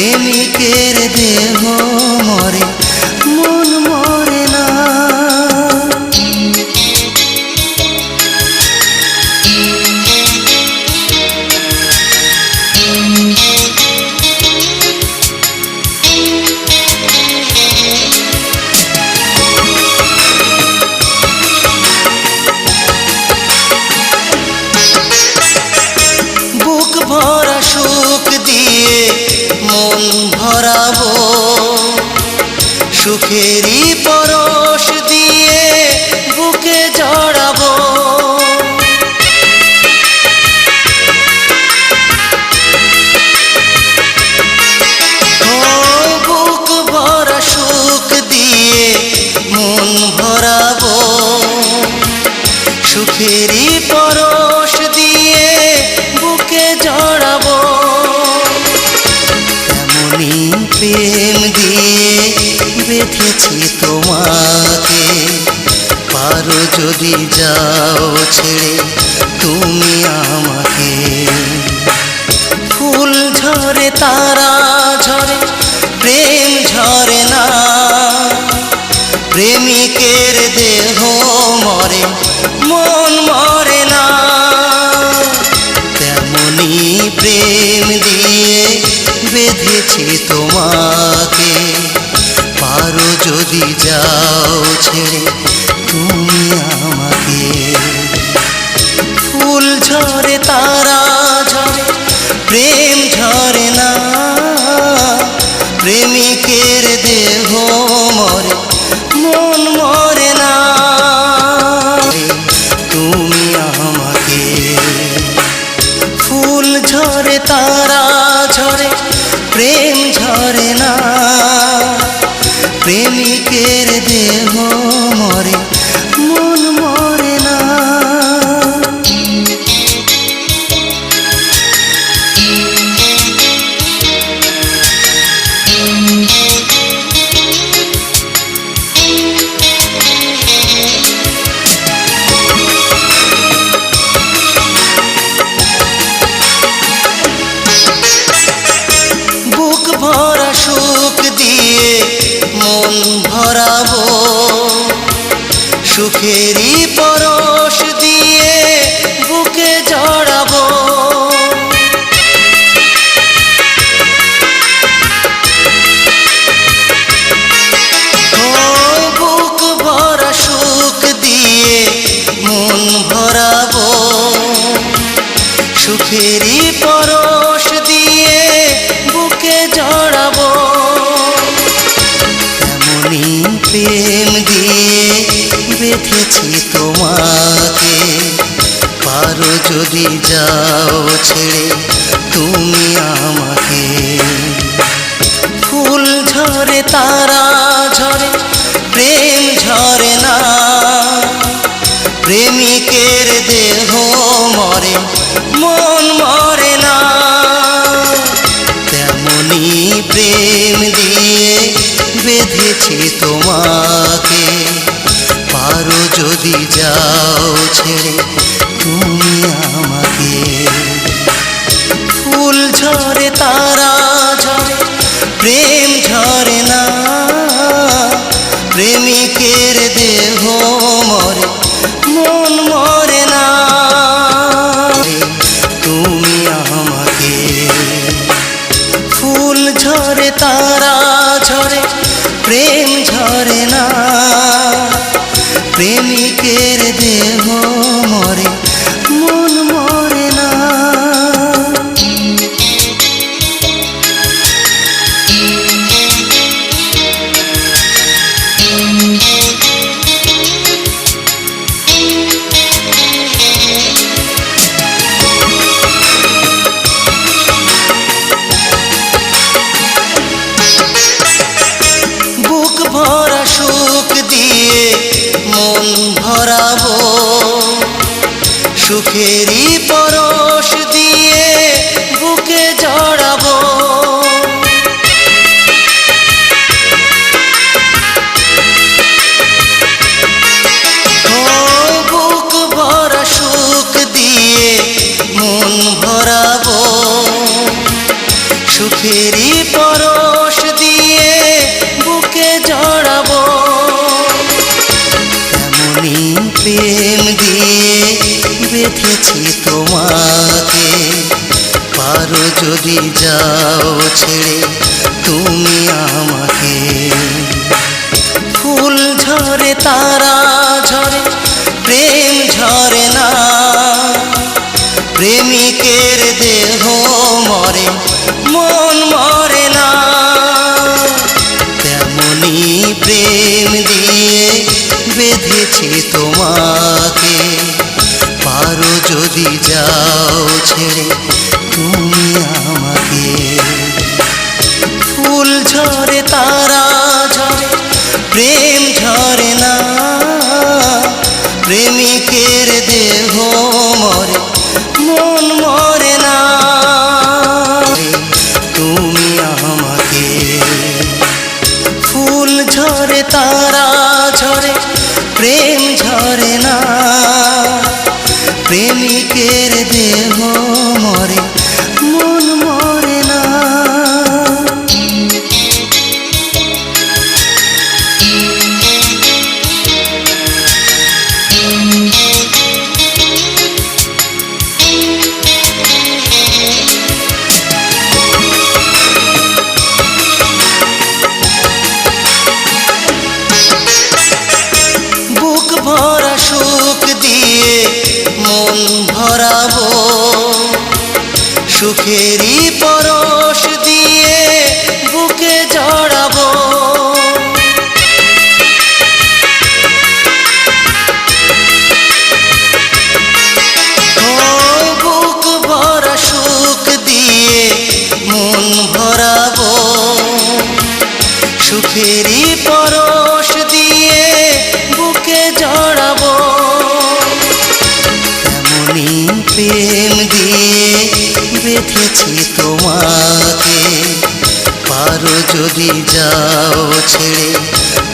প্রেমিকের দেহ। সুখেরই পরশ বেঁধেছি তোমাকে। পারো যদি যাও ছেড়ে তুমি আমাকে। ফুল ঝরে, তারা ঝরে, প্রেম ঝরে না। প্রেমিকের দেহ মরে, মন মরে না। তেমনি প্রেম দিয়ে বেঁধেছি তোমাকে মন ভরাবো। সুখেরই পরশ দিয়ে বুকে জড়াবো। বুক সুখ দিয়ে মন ভরাবো। বেঁধেছি তোমাকে। পারো যদি যাও ছেড়ে তুমি আমাকে। ফুল ঝরে, তারা ঝরে, প্রেম ঝরে না। প্রেমিকের দেহ মরে, মন মরে না। তেমনি প্রেম দিয়ে বেঁধেছি তোমাকে। পারো যদি যাও ছেড়ে তুমি আমাকে। ফুল ঝরে তারা ঝরে প্রেম সুখেরই পরশ দিয়ে বুকে জড়াবো। বুক দিয়ে যদি যাও ছেড়ে তুমি আমাকে। ফুল ঝরে তারা ঝরে প্রেম ঝরে না। প্রেমিকের প্রেম সুখেরই পারো যদি যাও ছেড়ে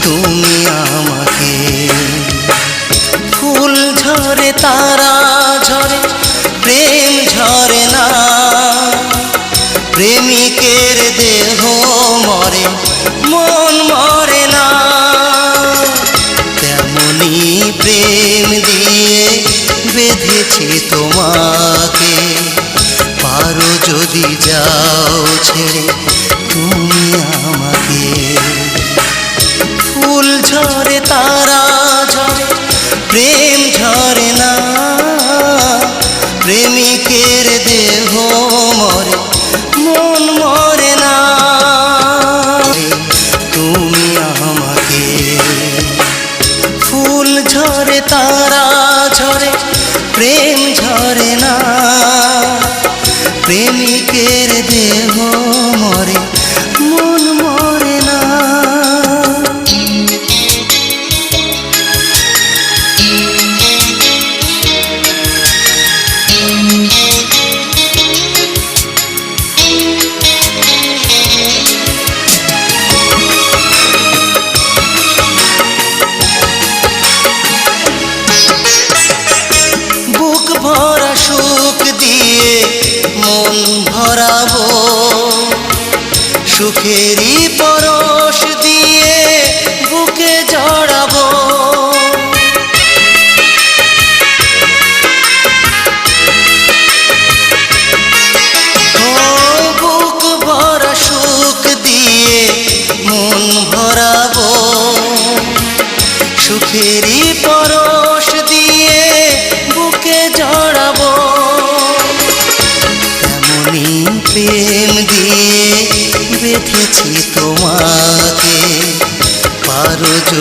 তুমি আমাকে। ফুল ঝরে, তারা ঝরে, প্রেম ঝরে না। প্রেমিকের দেহ মরে, মন মরে না। তেমনি প্রেম দিয়ে বেঁধেছি তোমাকে। পারো যদি যাও ছেড়ে আমাকে। ফুল ঝরে, তারা ঝরে, প্রেম ঝরে না। প্রেমিকের দেহ মরে, মন মরে না। তুমি আমাকে। ফুল ঝরে, তারা ঝরে, প্রেম ঝরে না। প্রেমিকের দেহ ভরাবো সুখেরই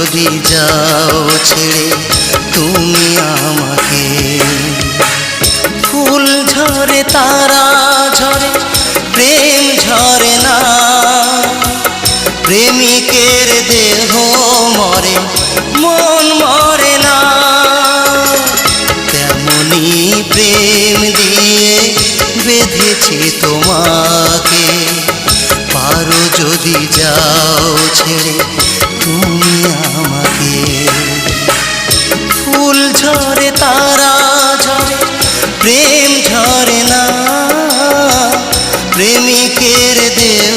যদি যাও ছেড়ে প্রেমিকের দেহ